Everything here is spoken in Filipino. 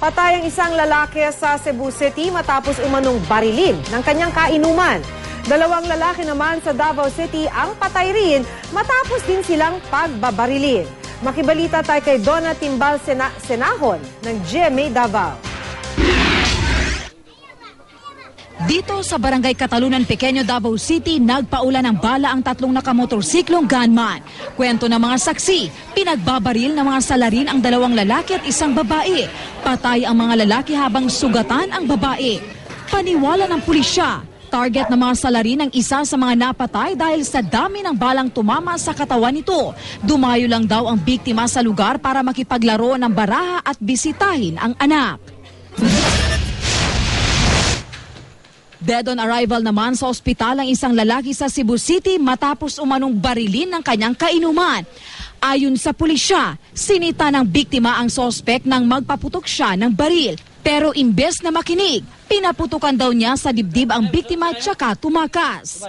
Patay ang isang lalaki sa Cebu City matapos umanong barilin ng kanyang kainuman. Dalawang lalaki naman sa Davao City ang patay rin matapos din silang pagbabarilin. Makibalita tayo kay Donna Timbal Sena- Senahon ng GMA Davao. Dito sa Barangay Katalunan, Pequeño, Davao City, nagpaula ng bala ang tatlong nakamotorsiklong gunman. Kwento ng mga saksi, pinagbabaril ng mga salarin ang dalawang lalaki at isang babae. Patay ang mga lalaki habang sugatan ang babae. Paniwala ng pulisya, target ng mga salarin ang isa sa mga napatay dahil sa dami ng balang tumama sa katawan nito. Dumayo lang daw ang biktima sa lugar para makipaglaro ng baraha at bisitahin ang anak. Dead on arrival naman sa ospital ang isang lalaki sa Cebu City matapos umanong barilin ng kanyang kainuman. Ayon sa pulisya, sinita ng biktima ang sospek nang magpaputok siya ng baril. Pero imbes na makinig, pinaputukan daw niya sa dibdib ang biktima at saka tumakas.